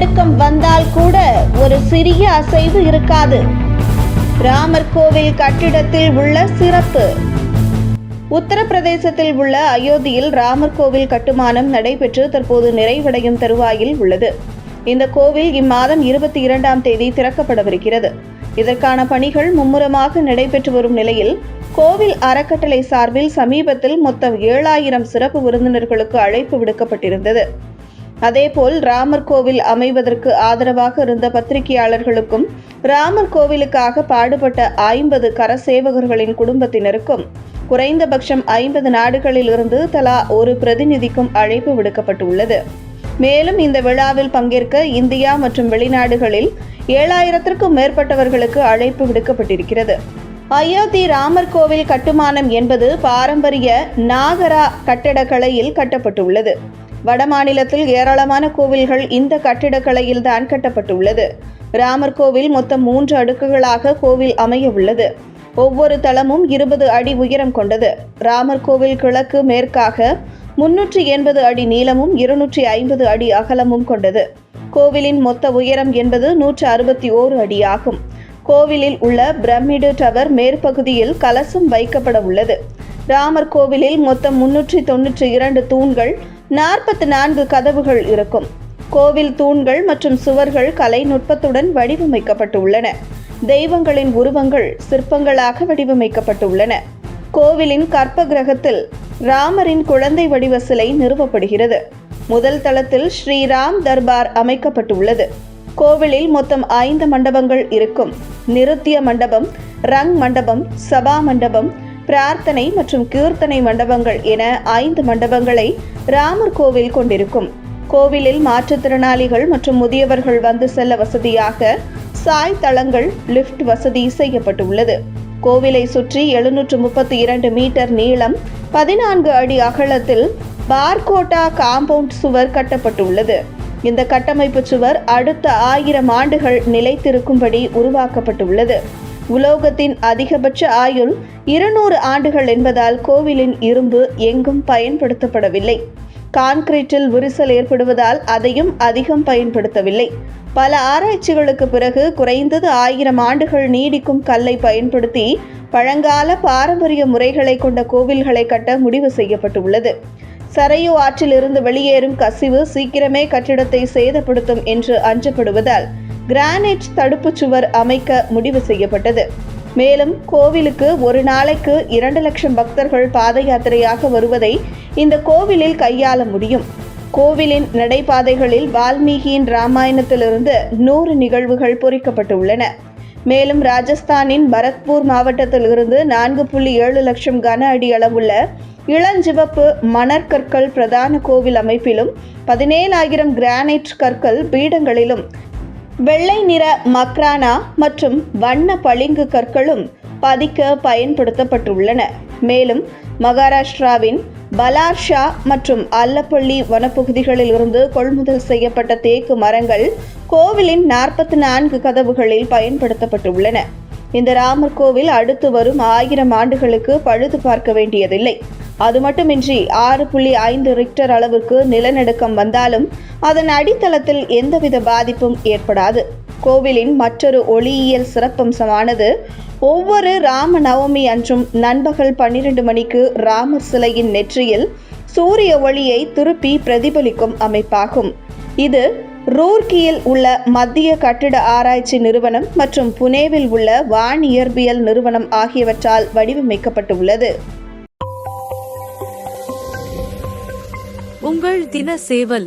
நிலநடுக்கம் வந்தால் கூட ஒரு சிறிய அசைவு இருக்காது. ராமர் கோவில் கட்டிடத்தில் உள்ள சிறப்பு. உத்தரப்பிரதேசத்தில் உள்ள அயோத்தியில் ராமர் கோவில் கட்டுமானம் நடைபெற்று தற்போது நிறைவடையும் தருவாயில் உள்ளது. இந்த கோவில் இம்மாதம் இருபத்தி இரண்டாம் தேதி திறக்கப்படவிருக்கிறது. இதற்கான பணிகள் மும்முரமாக நடைபெற்று வரும் நிலையில் கோவில் அறக்கட்டளை சார்பில் சமீபத்தில் மொத்தம் ஏழாயிரம் சிறப்பு விருந்தினர்களுக்கு அழைப்பு விடுக்கப்பட்டிருந்தது. அதேபோல் ராமர் கோவில் அமைவதற்கு ஆதரவாக இருந்த பத்திரிகையாளர்களுக்கும் ராமர் கோவிலுக்காக பாடுபட்ட ஐம்பது கரசேவகர்களின் குடும்பத்தினருக்கும் குறைந்தபட்சம் ஐம்பது நாடுகளிலிருந்து தலா ஒரு பிரதிநிதிக்கும் அழைப்பு விடுக்கப்பட்டுள்ளது. மேலும் இந்த விழாவில் பங்கேற்க இந்தியா மற்றும் வெளிநாடுகளில் ஏழாயிரத்திற்கும் மேற்பட்டவர்களுக்கு அழைப்பு விடுக்கப்பட்டிருக்கிறது. அயோத்தி ராமர் கோவில் கட்டுமானம் என்பது பாரம்பரிய நாகரா கட்டடக்கலையில் கட்டப்பட்டுள்ளது. வடமாநிலத்தில் ஏராளமான கோவில்கள் இந்த கட்டிடக்கலையில் தான் கட்டப்பட்டுள்ளது. ராமர் கோவில் மொத்தம் மூன்று அடுக்குகளாக கோவில் அமைய உள்ளது ஒவ்வொரு தளமும் இருபது அடி உயரம் கொண்டது. ராமர் கோவில் கிழக்கு மேற்காக முன்னூற்றி எண்பது அடி நீளமும் இருநூற்றி ஐம்பது அடி அகலமும் கொண்டது. கோவிலின் மொத்த உயரம் என்பது நூற்று அறுபத்தி ஓரு அடியாகும் கோவிலில் உள்ள பிரமிடு டவர் மேற்பகுதியில் கலசம் வைக்கப்பட உள்ளது ராமர் கோவிலில் மொத்தம் முன்னூற்றி தொன்னூற்றி இரண்டு தூண்கள் நாற்பத்தி நான்கு கதவுகள் இருக்கும். கோவில் தூண்கள் மற்றும் சுவர்கள் கலை நுட்பத்துடன் வடிவமைக்கப்பட்டுள்ளன. தெய்வங்களின் உருவங்கள் சிற்பங்களாக வடிவமைக்கப்பட்டுள்ளன. கோவிலின் கற்ப கிரகத்தில் ராமரின் குழந்தை வடிவ சிலை நிறுவப்படுகிறது. முதல் தளத்தில் ஸ்ரீராம் தர்பார் அமைக்கப்பட்டுள்ளது. கோவிலில் மொத்தம் ஐந்து மண்டபங்கள் இருக்கும். நிருத்திய மண்டபம் ரங் மண்டபம் சபா மண்டபம் பிரார்த்தனை மற்றும் கீர்த்தனை மண்டபங்கள் என ஐந்து மண்டபங்களை ராமர் கோவில் கொண்டிருக்கும். கோவிலில் மாற்றுத்திறனாளிகள் மற்றும் முதியவர்கள் வந்து செல்ல வசதியாக சாய் தளங்கள் லிஃப்ட் வசதி செய்யப்பட்டுள்ளது. கோவிலை சுற்றி எழுநூற்று முப்பத்தி இரண்டு மீட்டர் நீளம் பதினான்கு அடி அகலத்தில் பார்கோட்டா காம்பவுண்ட் சுவர் கட்டப்பட்டுள்ளது. இந்த கட்டமைப்பு சுவர் அடுத்த ஆயிரம் ஆண்டுகள் நிலைத்திருக்கும்படி உருவாக்கப்பட்டுள்ளது. உலோகத்தின் அதிகபட்ச ஆயுள் இருநூறு ஆண்டுகள் என்பதால் கோவிலின் இரும்பு எங்கும் பயன்படுத்தப்படவில்லை. கான்கிரீட்டில் விரிசல் ஏற்படுவதால் அதையும் அதிகம் பயன்படுத்தவில்லை. பல ஆராய்ச்சிகளுக்கு பிறகு குறைந்தது ஆயிரம் ஆண்டுகள் நீடிக்கும் கல்லை பயன்படுத்தி பழங்கால பாரம்பரிய முறைகளை கொண்ட கோவில்களை கட்ட முடிவு செய்யப்பட்டுள்ளது. சரையு ஆற்றிலிருந்து வெளியேறும் கசிவு சீக்கிரமே கட்டிடத்தை சேதப்படுத்தும் என்று அஞ்சப்படுவதால் கிரானைட் தடுப்புச் சுவர் அமைக்க முடிவு செய்யப்பட்டது. மேலும் கோவிலுக்கு ஒரு நாளைக்கு இரண்டு லட்சம் பக்தர்கள் பாத யாத்திரையாக வருவதை இந்த கோவிலில் கையாள முடியும். கோவிலின் நடைபாதைகளில் வால்மீகியின் ராமாயணத்திலிருந்து நூறு நிகழ்வுகள் பொறிக்கப்பட்டுள்ளன. மேலும் ராஜஸ்தானின் பரத்பூர் மாவட்டத்திலிருந்து நான்கு புள்ளி ஏழு லட்சம் கன அடி அளவுள்ள இளஞ்சிவப்பு மணற்கற்கள் பிரதான கோவில் அமைப்பிலும் பதினேழாயிரம் கிரானைட் கற்கள் பீடங்களிலும் வெள்ளை நிற மக்ரானா மற்றும் வண்ண பளிங்கு கற்களும் பதிக்க பயன்படுத்தப்பட்டுள்ளன. மேலும் மகாராஷ்டிராவின் பலார்ஷா மற்றும் அல்லப்பள்ளி வனப்பகுதிகளில் இருந்து கொள்முதல் செய்யப்பட்ட தேக்கு மரங்கள் கோவிலின் நாற்பத்தி நான்கு கதவுகளில் பயன்படுத்தப்பட்டுள்ளன. இந்த ராமர் கோவில் அடுத்து வரும் ஆயிரம் ஆண்டுகளுக்கு பழுது பார்க்க வேண்டியதில்லை. அது மட்டுமின்றி ஆறு புள்ளி ஐந்து ரிக்டர் அளவுக்கு நிலநடுக்கம் வந்தாலும் அதன் அடித்தளத்தில் எந்தவித பாதிப்பும் ஏற்படாது. கோவிலின் மற்றொரு ஒளியியல் சிறப்பம்சமானது ஒவ்வொரு ராம நவமி அன்றும் நண்பகல் பன்னிரண்டு மணிக்கு ராமர் சிலையின் நெற்றியில் சூரிய ஒளியை திருப்பி பிரதிபலிக்கும் அமைப்பாகும். இது ரூர்கியில் உள்ள மத்திய கட்டிட ஆராய்ச்சி நிறுவனம் மற்றும் புனேவில் உள்ள வானியற்பியல் நிறுவனம் ஆகியவற்றால் வடிவமைக்கப்பட்டுள்ளது. உங்கள் தின சேவல்